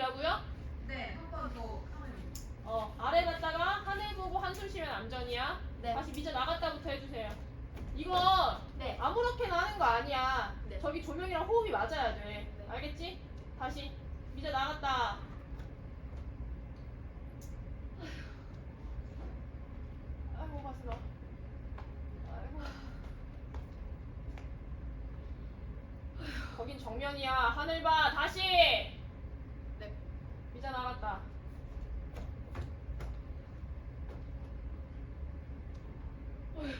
암전이라고요? 네, 한 번 더 어 아래 갔다가 하늘 보고 한숨 쉬면 암전이야. 네. 다시 미저 나갔다부터 해주세요. 이거 네. 아무렇게나 하는 거 아니야. 네. 저기 조명이랑 호흡이 맞아야 돼. 네. 알겠지? 다시 미저 나갔다. 아이고 가슴아. 아이고. 거긴 정면이야. 하늘 봐. 다시. 네. 미자 나갔다. 오케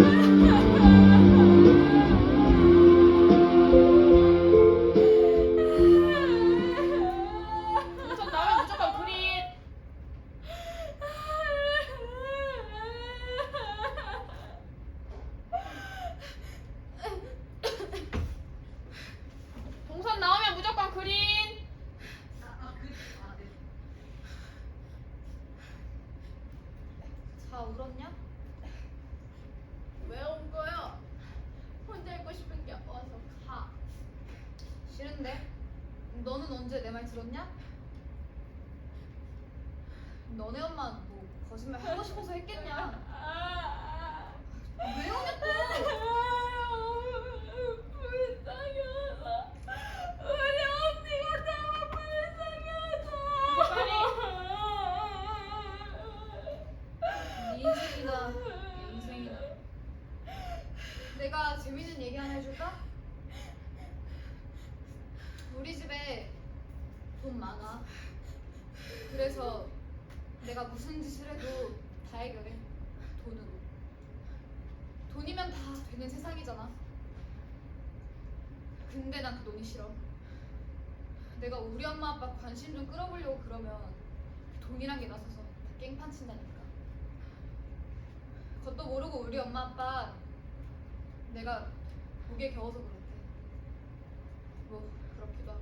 Thank you. 들었냐? 너네 엄마 뭐 거짓말 하고 싶어서 했겠냐? 왜 오냐 또? 불쌍해서 우리 언니가 너무 불쌍해서 빨리. 네 인생이다 네 인생이다 내가 재밌는 얘기 하나 해줄까? 우리 집에 돈 많아 그래서 내가 무슨 짓을 해도 다 해결해 돈으로. 돈이면 다 되는 세상이잖아. 근데 난 그 돈이 싫어. 내가 우리 엄마 아빠 관심 좀 끌어보려고 그러면 그 돈이란 게 나서서 다 깽판 친다니까. 그것도 모르고 우리 엄마 아빠 내가 목에 겨워서 그렇대. 뭐 그렇기도 하고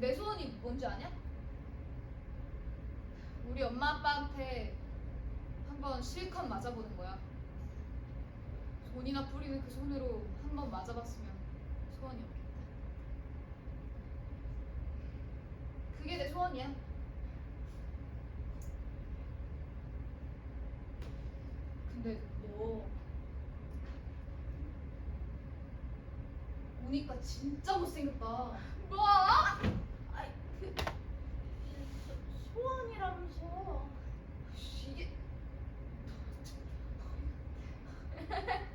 내 소원이 뭔지 아냐? 우리 엄마 아빠한테 한번 실컷 맞아보는 거야 돈이나 뿌리는 그 손으로 한번 맞아봤으면 소원이 없겠다 그게 내 소원이야 근데 너 보니까 진짜 못생겼다. 뭐? 아이 그 소- 씨, 이게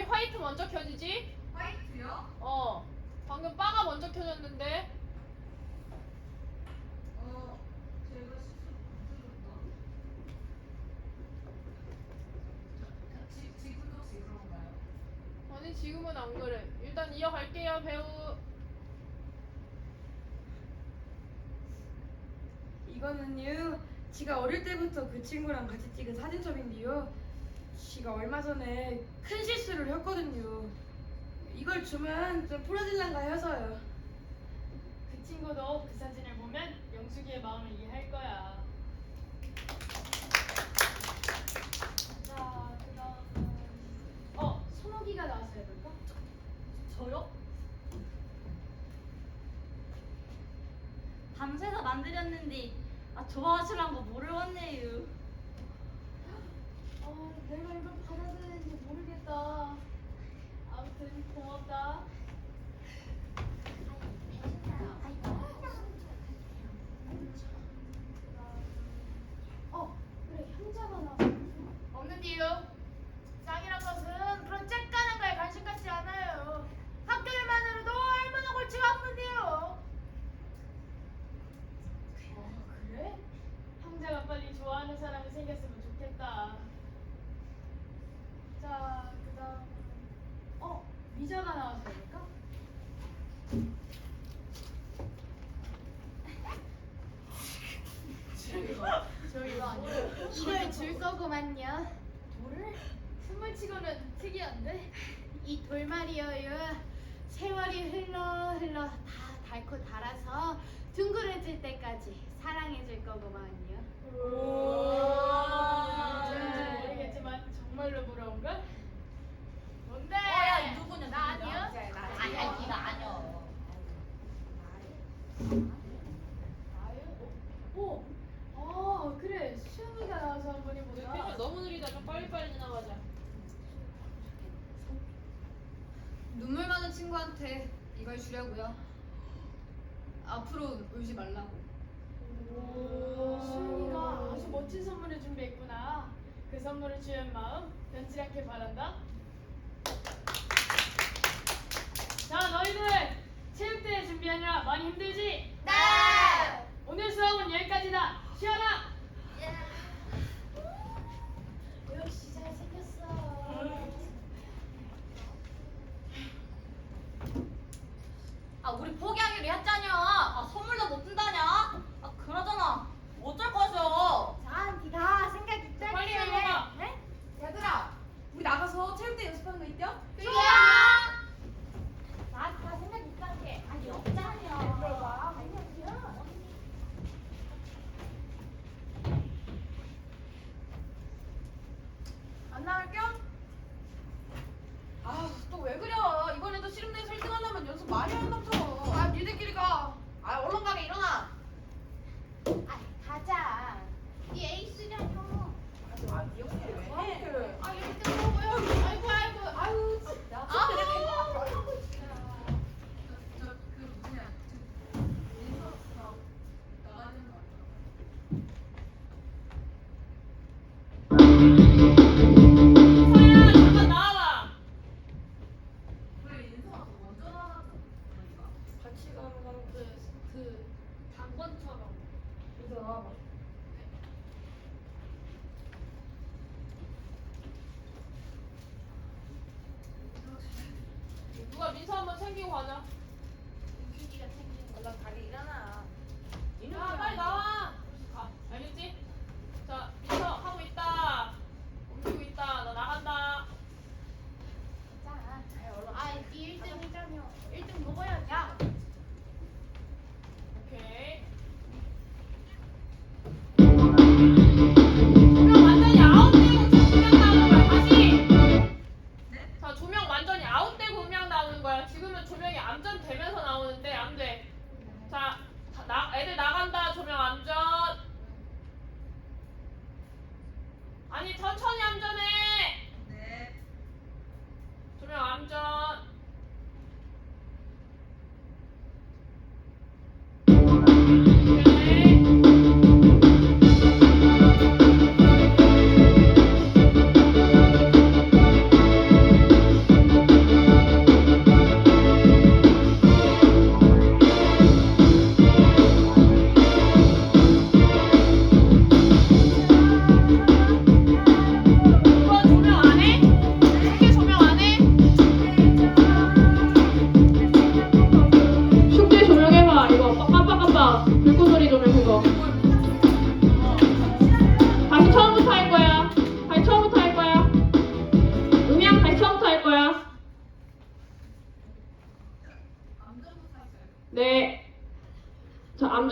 여기 화이트 먼저 켜지지? 화이트요? 어, 방금 바가 먼저 켜졌는데. 어, 제가 실수 지, 지금도 혹시 그런가요? 아니 지금은 안 그래. 일단 이어갈게요 배우. 이거는요 지가 어릴 때부터 그 친구랑 같이 찍은 사진첩인데요 씨가 얼마 전에 큰 실수를 했거든요. 이걸 주면 좀 풀어질란가 해서요. 그 친구도 그 사진을 보면 영숙이의 마음을 이해할 거야. 자, 그다음 어, 선호기가 나와서 해볼까? 저, 저요? 밤새서 만들었는데 아, 좋아하시란 거 모르겠네요. 아, 내가 이걸 받아들여야 되는지 모르겠다. 아무튼 고맙다. 특이한데? 이 돌말이요 세월이 흘러 흘러 다 닳고 닳아서 둥그레질 때까지 사랑해줄 거구만요. 주연 마음 변치 않게 바란다. 자, 너희들 체육대회 준비하느라 많이 힘들지? 네! 오늘 수업은 여기까지다. 쉬어라!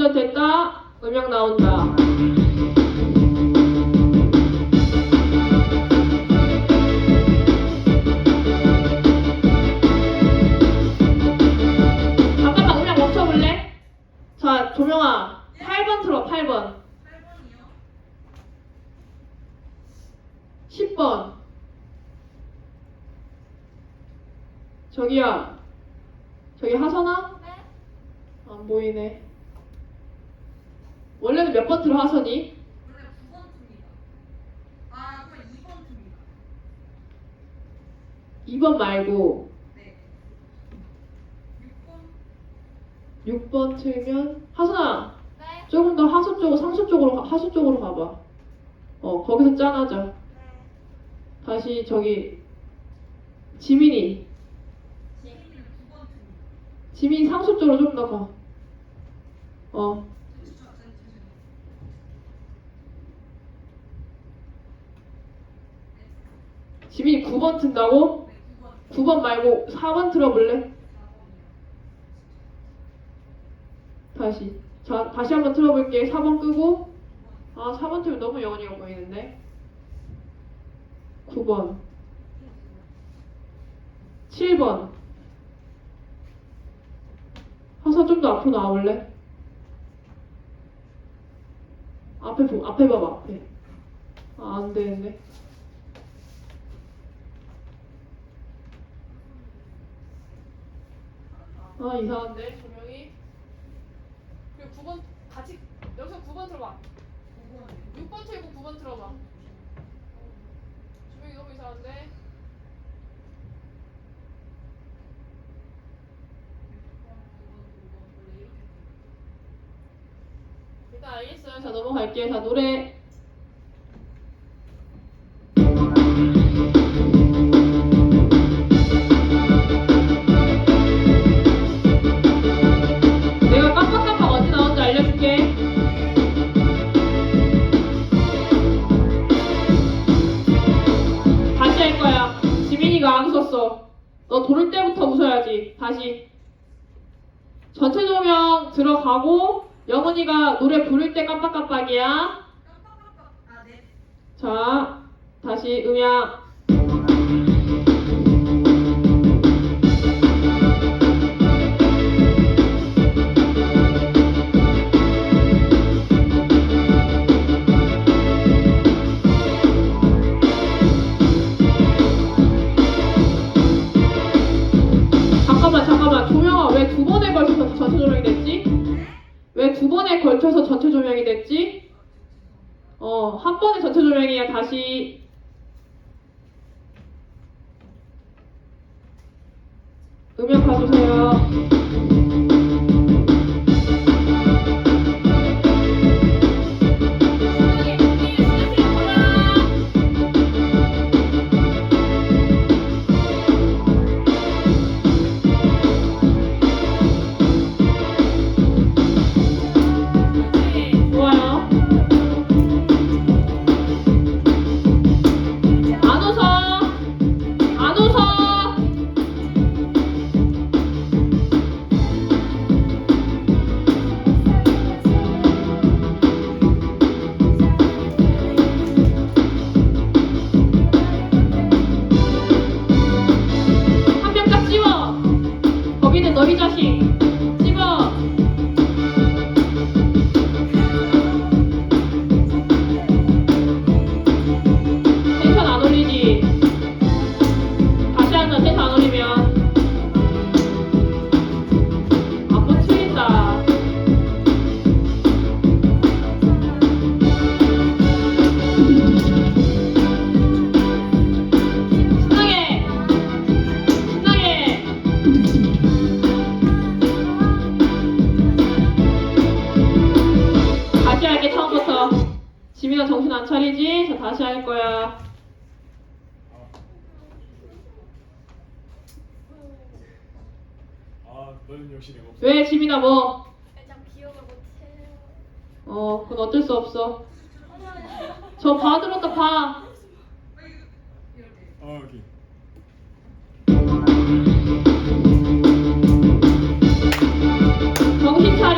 암전 됐다. 음영 나온다. 잠깐만, 음영 멈춰볼래? 자, 조명아. 8번 틀어, 8번. 8번이요? 10번. 저기야. 저기 하선아? 네? 안 보이네. 원래는 몇 번 들어 하선이? 원래 9번 틈입니다. 아, 그럼 2번 틈입니다. 2번 말고 네. 6번 6번 틀면 하선아 네? 조금 더 하수 쪽 상수 쪽으로 가- 하수 쪽으로 가봐. 어 거기서 짠하자. 네. 다시 저기 지민이 C는 9번 틈입니다. 지민이 상수 쪽으로 좀 더 가. 어 잠시만요. 잠시만요. 지민이 9번 튼다고? 네, 9번. 9번 말고 4번 틀어볼래? 4번이요. 다시. 자, 다시 한번 틀어볼게. 4번 끄고. 아, 4번 틀면 너무 영원이가 보이는데. 9번. 7번. 하서 좀더 앞으로 나와볼래? 앞에 보, 앞에 봐봐, 앞에. 아, 안 되는데. 아, 이상한데, 조명이. 그리고 9번 같이 여기서 9번 들어봐. 6번 틀고 9번 들어봐. 조명이 너무 이상한데. 일단 알겠어요. 자 넘어갈게요. 자 노래. 영훈이가 노래 부를 때 깜빡깜빡이야. 깜빡깜빡. 자, 다시 음향. 잠깐만, 잠깐만. 조명아, 왜 두 번에 걸쳐서 전체 조명이 두 번에 걸쳐서 전체 조명이 됐지? 어, 한 번에 전체 조명이야. 다시. 음향 봐주세요. 다시 할 거야. 아, 너는 역시 내가 없어. 왜 지민아 뭐? 일단 기억을 못해요. 어, 그건 어쩔 수 없어. 저 봐들었다 봐. 아, 여기. 정신 차려.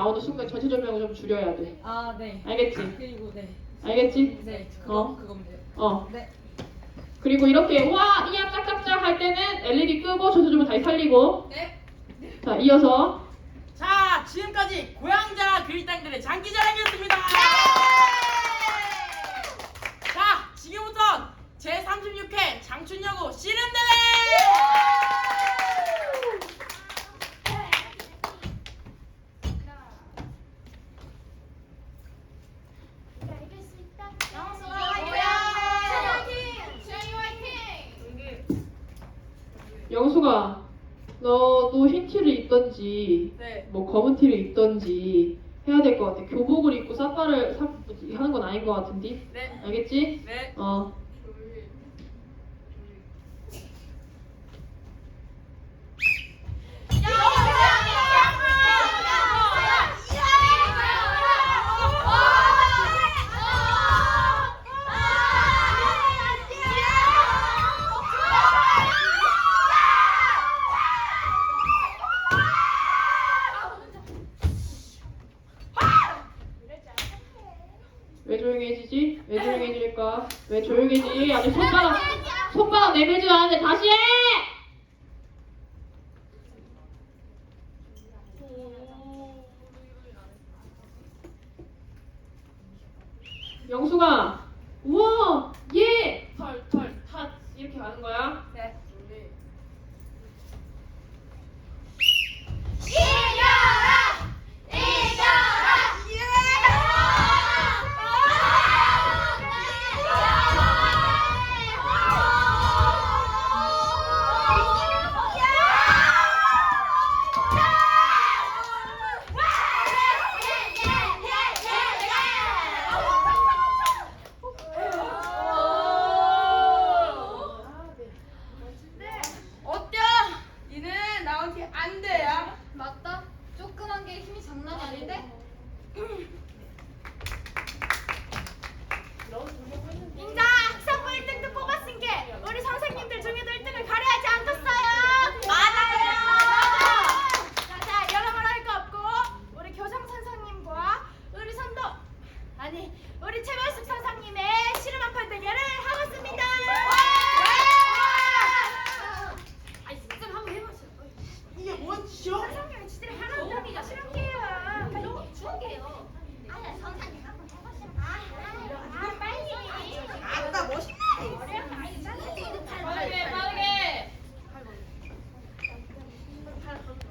나오는 순간 전체 조명을 좀 줄여야 돼 아, 네. 알겠지? 그리고 네. 알겠지? 네. 어. 그건 돼요. 어 네. 그리고 이렇게 와 이야 짝짝짝 할 때는 LED 끄고 전체 조명 다시 살리고 네. 자 이어서 자, 지금까지 고향자 그리땅들의 장기자랑이었습니다. 자, 지금부터 제 36회 장춘여고 씨름대회! 영수가 너도 흰 티를 입던지 네. 뭐 검은 티를 입던지 해야 될 것 같아 교복을 입고 사파를 사, 하는 건 아닌 것 같은데 네. 알겠지? 네. 어